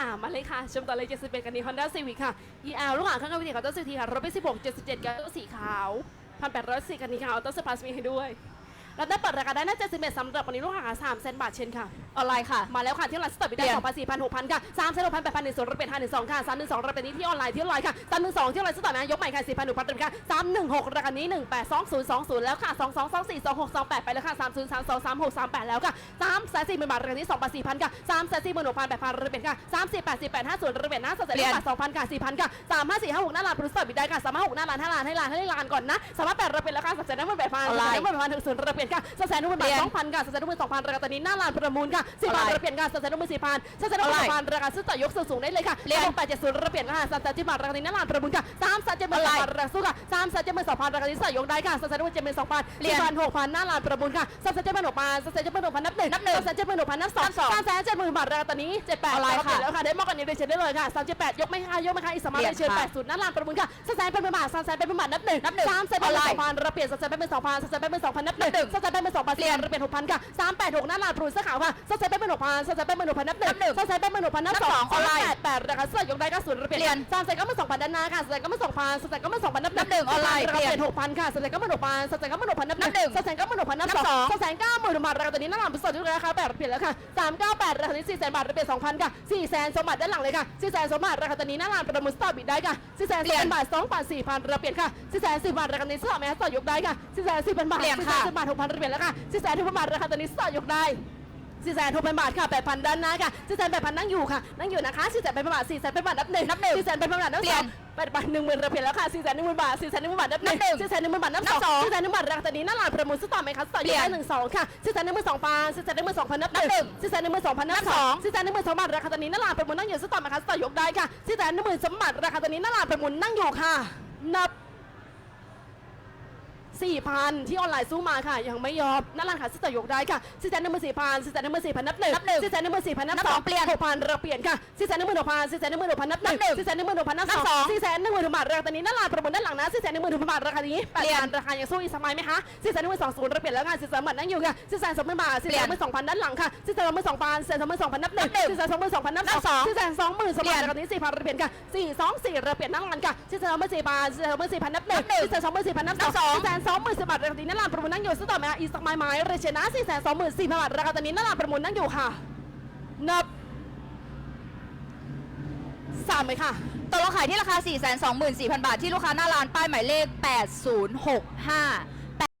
อ่ามาเลยค่ะชมต่อเลย 71 กันนี้ Honda Civic ค่ะ EL ลูกหางข้างกับวิธีของต้นสุทีค่ะรถเป16 77กับต้นสีขาว1,804กันนี้ค่ะออโต้สปาร์สมีให้ด้วยแล้วได้เปิดราคาได้น่า71สำหรับวันนี้ลูกหาง3เซนบาทเช่นค่ะ ออนไลน์ค่ะ มาแล้วค่ะที่ออนไลน์สต็อปไปได้เปลี่ยนสองพันสี่พันหกพันค่ะสามเซนหกพันแปดพันหนึ่งศูนย์รถเป็นห้าหนึ่งสองค่ะสามหนึ่งสองรถเป็นนี้ที่ออนไลน์ที่ออนไลน์ค่ะสามหนึ่งสองที่ออนไลน์สต็อปนะยกใหม่ค่ะสี่พันหนึ่งพันเป็นค่ะสามหนึ่งหกราคานี้หนึ่งแปดสองศูนย์สองศูนย์แล้วค่ะสองสองสองสี่สองหกสองแปดไปแล้วค่ะสามศูนย์สามสองสามหกสามแปดแล้วค่ะสามแสนสี่หมื่นบาทราคานี้สองพันสี่พันค่ะสามแสนสี่หมื่นหกพันแปดพันรถเป็นค่ะสามสี่แปดสี่แปดห้าศูนย์รถเป็นหน้าสแสนเปลี่ยนบาทสองพันค่ะสี่พันค่ะสามห้าสี่ห้าหกหน้าร้านพรุสตอบิดได้ค่ะสามห้าหกหน้าร้านห้าร้านให้ร้านให้ร้านก่อนนะสามารถแปดรถเป็นแล้วค่ะสแสนหนึ่งหมื่นแปดพันออนไลน์สแสนหนึ่งหมื่นแปดพันถึงศูนย์รถเป็นค่ะสแสนหนึ่งหมื่นบาทเปลี่ยนสองพันค่ะสแสนหนึ่งหมื่นสองพันราคาตอนนี้หน้าร้านประมูลค่ะสี่บาทออนไลน์รถเปลี่ยนค่ะสแสนหนึ่งหมื่นสี่พันสแสนหนึ่งหมื่นสองพันราคาซื้อต่อยกสูงๆได้เลยค่ะเรียนหกแปดเจ็ดศูนย์รถเปลี่ยนค่ะสามแสนเจ็ดบาทราคานี้หน้าร้านประมูลค่ะสามแสนเจ็ดหมื่นสองพันราคาสู้ค่ะสามแสนเจ็ดหมื่นสองพันราคานี้ใส่ยกได้ค่ะสามแสนหนึ่งหมื่นเจ็ดหมื่นสองพันเรียนสี่พันหกพันหน้าร้านประมูลค่ะสามแสนเจ็ดหมื่นหกพันสามแสนเจ็ดหมื่นหกพันนับหนึ่งนับหนึ่งสามแสนเจ็ดหมื่นหกพันนับสองนับสองสามแสนเจ็ดหมื่นบาทราคาตอนนี้เจ็ดแปดออนไลน์ค่ะแล้วค่ะได้มากกว่านี้เลยเชิญได้เลยค่ะสามเจ็ดแปดยกไม่ค่ะยกไม่ค่ะอีกสมาร์ทเปลี่ยนเชิญค่ะแปดศูนย์หน้าร้านประมูลค่ะสามแสนเป็นหมื่นบาทสามแสนเป็นหมื่นบาทนับหนึ่งนับหนึ่งสามแสนเป็นหมื่นออนไลน์สองพันเราเปลี่ยนสามแสนเป็นหมื่นสองพันสามแสนเป็นหมื่นสองพันนับหนึ่งนับหนึ่งสามแสนเป็นหมื่นสองพันเปลี่ยนเราเปลี่ยนหกพันค่ะสามแปดหกหน้าร้านปรูนเสื้อขาวค่ะสามแสนเป็นหมื่นหกพันสามแสนเป็นหมื่นหกพันนับหนึ่งนับหนึ่งสามแสนเป็นหมื่นหกพันนับสองงออนลน์แปดแปดราคาเสื้อยกได้ก็ศูนย์เราเปลี่ยนเรียนสามแสนก็เป็นสองพันด้านหน้าค่ะสามแสนก็เป็นสองพันสามแสนก็เป็นสองพันนับนับหนึ่งออนไลน์เปลี่ยนหกพันค่ะสามแสนก็เป็นหกพันสามแสนก็เป็นหกพันนับหนึ่งสามแสนก็เป็นหกพันนับสองสองสามแสนเก้าหมื่นบาทราคาตัวนี้น้าร้านเป็นสดที่ราคาแปดเปลี่ยนแล้วค่ะสามเก้าแปดราคานี้สี่แสนบาทเราเปลี่ยนสองพันค่ะสี่แสนสมบัติด้านหลังเลยค่ะสี่แสนสมบัติราคาตัวนี้น้าร้านประมูลสต็อปบิดได้ค่ะสี่แสนสี่ยนพันบาทสองพันสี่พันเราเปลี่ยนค่ะสี่แสนสี่บาทราคานี้สตอปไหมคะสต็อปยกได้ค่ะสี่แสนสี่พันบาทสี่แสนสี่บาทหกพันเราเปลี่ยนแล้วค่ะสี่แสนหกพันบาทราคาตัวนี้สต็อปยกได้ สี่แสนหกพันบาทค่ะแปดพันด้านหน้าค่ะสี่แสนแปดพันนั่งอยู่ค่ะนั่งอยู่นะคะสี่แสนแปดพันบาทสี่แสนแปดพันบาทนับหนึ่งนับหนึ่งสี่แสนแปดพันบาทนับเปลี่สยอนงแปดพันหนึ่งหมื่นเราเปลี่ยนแล้วค่ะสี่แสนหนึ่งหมื่นบาทสี่แสนหนึ่งหมื่นบาทนับหนึ่งนับหนึ่งสี่แสนหนึ่งหมื่นบาทนับนัสบองสองสี่แสนหนึ่งบาทราคาตัวนี้หน้าร้านประมูลสต็อปไหมคะสต็อปเปลี่ยกยนได้หนึ่งสองค่ะสี่แสนหนึ่งหมื่นสองพันสี่แสนหนึ่งหมื่นสองพันนับหนึ่งนับหนึ่งสี่แสนหนึ่งหมื่นสองพันนับนับสสอองงสี่แสนหนึ่งหมื่นสองบาทราคาตัวนี้หน้าร้านประมูลนั่งอยู่สต็อปไหมคะสต็อปยกได้ค่ะสี่แสนหนึ่งหมื่นสองบาทราคาตัวนี้หน้าร้านประมูลนั่งอยู่ค่ะ นับ 4,000 ที่ออนไลน์สู้มาค่ะ ยังไม่ยอมนั่นแหละค่ะซิสเตอร์ยกได้ค่ะซิสเตอร์นัมเบอร์สี่พันซิสเตอร์นัมเบอร์สี่พันนับหนึ่งนับหนึ่งซิสเตอร์นัมเบอร์สี่พันนับสองเปลี่ยนหกพันเราเปลี่ยนค่ะซิสเตอร์นัมเบอร์หกพันซิสเตอร์นัมเบอร์หกพันนับหนึ่งซิสเตอร์นัมเบอร์หกพันนับสองซิสเตอร์นัมเบอร์หกบันราคานี้นั่นแหละประมูลด้านหลังนะซิสเตอร์นัมเบอร์หกบันราคานี้เปลี่ยนราคายังสู้อีสมัยไหมคะซิสเตอร์นัมเบอร์สองศูนย์เราเปลี่ยนแล้วงานซิสเตอร์หมัดนั่งอยู่ค่ะซิสเตอร์สองหมื่นบาทซิสเตอร์หมื่นสองพันด้านหลังค่ะซิสเตอร์สองหมื่นสองพันซิสเตอร์สองหมื่นสองพันนับหนึ่งซิสเตอร์สองหมื่นสองพันนับสองซิสเตอร์สองหมื่นสมันราคานี้สี่พันเราเปลี่ยนค่ะสี่สองสี่เราเปลี่ยนนั่งหลังค่ะซิสเตอร์หมื่นสี่พันซิสเตอร์หมื่นสี่พันนับหนึ่งซิสเตอร์สองหมื่นสี่พันนับสองซิสเตอร์องหมื่นสิบบาทราคาตอนนี้นั่นลาประมูลนั่งอยู่สุดต่อมาอีสักไม้ไม้เรเชนะสี่พันบาทราคาตอนนี้นั่นลาประมูลนั่งอยู่ค่ะนับสามเลยค่ะตกลงขายที่ราคาสี่แสนสองหมื่นสี่พันบาทที่ลูกค้าหน้าร้านป้ายหมายเลขแปดศูนย์หกห้า